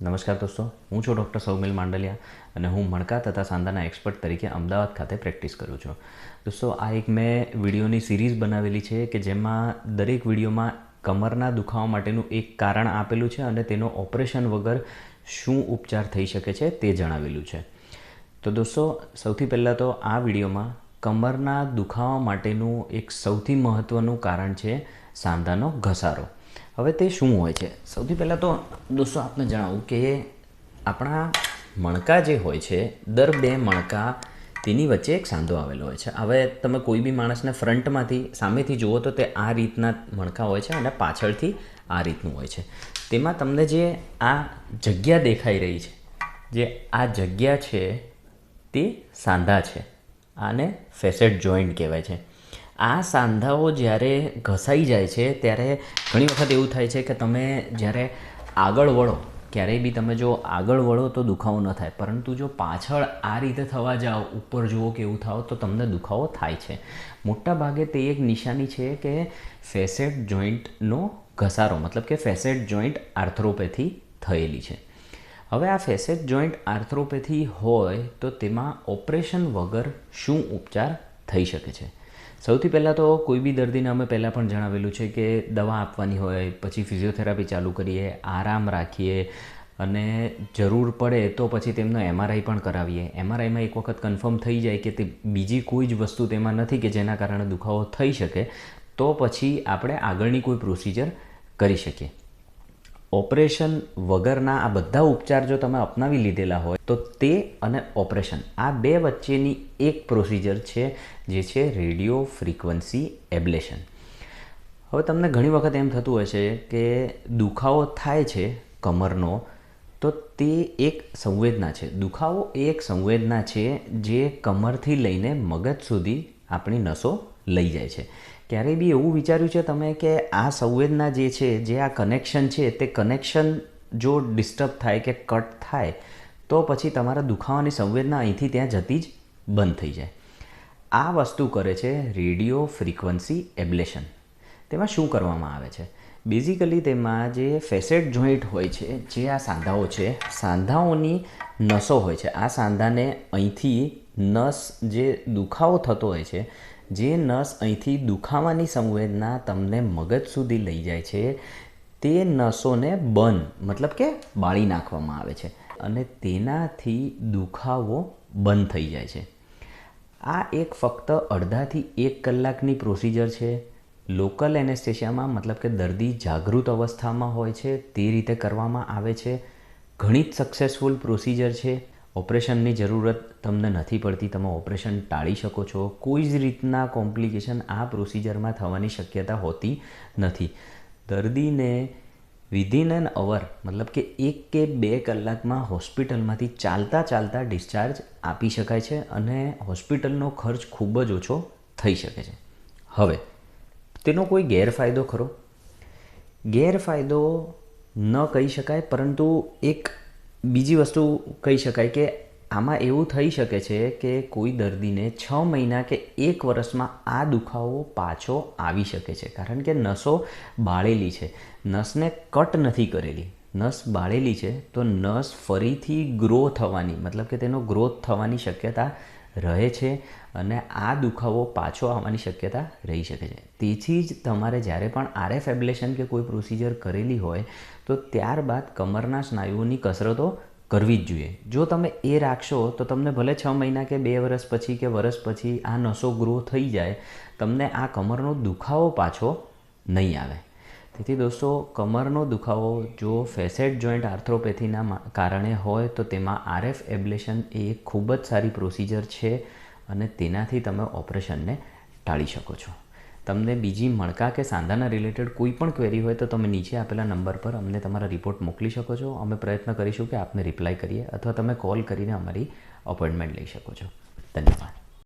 નમસ્કાર દોસ્તો, હું છું ડૉક્ટર સૌમિલ માંડલિયા અને હું મણકા તથા સાંધાના એક્સપર્ટ તરીકે અમદાવાદ ખાતે પ્રેક્ટિસ કરું છું. દોસ્તો, આ એક મેં વિડીયોની સિરીઝ બનાવેલી છે કે જેમાં દરેક વિડીયોમાં કમરના દુખાવા માટેનું એક કારણ આપેલું છે અને તેનો ઓપરેશન વગર શું ઉપચાર થઈ શકે છે તે જણાવેલું છે. તો દોસ્તો, સૌથી પહેલાં તો આ વિડીયોમાં કમરના દુખાવા માટેનું એક સૌથી મહત્ત્વનું કારણ છે સાંધાનો ઘસારો. હવે તે શું હોય છે? સૌથી પહેલાં તો દોસ્તો આપને જણાવું કે આપણા મણકા જે હોય છે, દર બે મણકા તેની વચ્ચે એક સાંધો આવેલો હોય છે. હવે તમે કોઈ બી માણસને ફ્રન્ટમાંથી, સામેથી જુઓ તો તે આ રીતના મણકા હોય છે અને પાછળથી આ રીતનું હોય છે. તેમાં તમને જે આ જગ્યા દેખાઈ રહી છે, જે આ જગ્યા છે તે સાંધા છે, આને ફેસેટ જોઈન્ટ કહેવાય છે. આ સાંધાઓ જ્યારે ઘસાઈ જાય છે, ત્યારે ઘણી વખત એવું થાય છે કે તમે જ્યારે આગળ વળો, ક્યારેય બી તમે જો આગળ વળો તો દુખાવો ન થાય. પરંતુ જો પાછળ આ રીતે થવા જાઓ, ઉપર જુઓ કે એવું થાવ તો તમને દુખાવો થાય છે. મોટા ભાગે તે એક નિશાની છે કે ફેસેટ જોઈન્ટનો ઘસારો, મતલબ કે ફેસેટ જોઈન્ટ આર્થ્રોપેથી થયેલી છે. હવે આ ફેસેટ જોઈન્ટ આર્થ્રોપેથી હોય તો તેમાં ઓપરેશન વગર શું ઉપચાર થઈ શકે છે? સૌથી પહેલાં તો કોઈ બી દર્દીને અમે પહેલાં પણ જણાવેલું છે કે દવા આપવાની હોય, પછી ફિઝિયોથેરાપી ચાલુ કરીએ, આરામ રાખીએ અને જરૂર પડે તો પછી તેમનો એમઆરઆઈ પણ કરાવીએ. એમઆરઆઈમાં એક વખત કન્ફર્મ થઈ જાય કે તે બીજી કોઈ જ વસ્તુ તેમાં નથી કે જેના કારણે દુખાવો થઈ શકે, તો પછી આપણે આગળની કોઈ પ્રોસિજર કરી શકીએ. ઓપરેશન વગરના આ બધા ઉપચાર જો તમે અપનાવી લીધેલા હોય, તો તે અને ઓપરેશન, આ બે વચ્ચેની એક પ્રોસિજર છે, જે છે રેડિયો ફ્રીક્વન્સી એબ્લેશન. હવે તમને ઘણી વખત એમ થતું હોય છે કે દુખાવો થાય છે કમરનો, તો તે એક સંવેદના છે. દુખાવો એ એક સંવેદના છે જે કમરથી લઈને મગજ સુધી આપણી નસો લઈ જાય છે. ક્યારેય બી એવું વિચાર્યું છે તમે કે આ સંવેદના જે છે, જે આ કનેક્શન છે, તે કનેક્શન જો ડિસ્ટર્બ થાય કે કટ થાય, તો પછી તમારા દુખાવાની સંવેદના અહીંથી ત્યાં જતી જ બંધ થઈ જાય. આ વસ્તુ કરે છે રેડિયો ફ્રીક્વન્સી એબ્લેશન. તેમાં શું કરવામાં આવે છે? બેઝિકલી તેમાં જે ફેસેટ જોઈન્ટ હોય છે, જે આ સાંધાઓ છે, સાંધાઓની નસો હોય છે. આ સાંધાને અહીંથી નસ જે દુખાવો થતો હોય છે, જે નસ અહીંથી દુખાવાની સંવેદના તમને મગજ સુધી લઈ જાય છે, તે નસોને બંધ, મતલબ કે બાળી નાખવામાં આવે છે અને તેનાથી દુખાવો બંધ થઈ જાય છે. આ એક ફક્ત અડધાથી એક કલાકની પ્રોસિજર છે. લોકલ એનેસ્થેશિયામાં મતલબ કે દર્દી જાગૃત અવસ્થામાં હોય છે, તે રીતે કરવામાં આવે છે. ઘણી જ સક્સેસફુલ પ્રોસિજર છે. ઓપરેશનની જરૂરત તમને નથી પડતી, તમે ઓપરેશન ટાળી શકો છો. કોઈ જ રીતના કોમ્પ્લિકેશન આ પ્રોસિજરમાં થવાની શક્યતા હોતી નથી. દર્દીને વિધિન એન અવર મતલબ કે એક કે બે કલાકમાં હોસ્પિટલમાંથી ચાલતા ચાલતા ડિસ્ચાર્જ આપી શકાય છે અને હોસ્પિટલનો ખર્ચ ખૂબ જ ઓછો થઈ શકે છે. હવે, તેનો કોઈ ગેરફાયદો ખરો? ગેરફાયદો ન કહી શકાય, પરંતુ એક બીજી વસ્તુ કહી શકાય કે આમાં એવું થઈ શકે છે કે કોઈ દર્દીને છ મહિના કે એક વર્ષમાં આ દુખાવો પાછો આવી શકે છે. કારણ કે નસો બાળેલી છે. નસને કટ નથી કરેલી. નસ બાળેલી છે તો નસ ફરીથી ગ્રો થવાની, મતલબ કે તેનો ગ્રોથ થવાની શક્યતા રહે છે અને આ દુખાવો પાછો આવવાની શક્યતા રહી શકે છે. તેથી જ તમારે જ્યારે પણ આરએફ એબ્લેશન કે કોઈ પ્રોસિજર કરેલી હોય, તો ત્યારબાદ કમરના સ્નાયુઓની કસરતો કરવી જ જોઈએ. જો તમે એ રાખશો, તો તમને ભલે છ મહિના કે બે વર્ષ પછી કે વર્ષ પછી આ નસો ગ્રો થઈ જાય, તમને આ કમરનો દુખાવો પાછો નહીં આવે. તેથી દોસ્તો, કમરનો દુખાવો જો ફેસેટ જોઈન્ટ આર્થ્રોપેથીના કારણે હોય, તો તેમાં આરએફ એબ્લેશન એ ખૂબ જ સારી પ્રોસિજર છે અને તેનાથી તમે ઓપરેશનને ટાળી શકો છો. તમને બીજી મણકા કે સાંધાના રિલેટેડ કોઈ પણ ક્વેરી હોય, તો તમે નીચે આપેલા નંબર પર અમને તમારા રિપોર્ટ મોકલી શકો છો. અમે પ્રયત્ન કરીશું કે આપને રિપ્લાય કરીએ અથવા તમે કોલ કરીને અમારી અપોઇન્ટમેન્ટ લઈ શકો છો. ધન્યવાદ.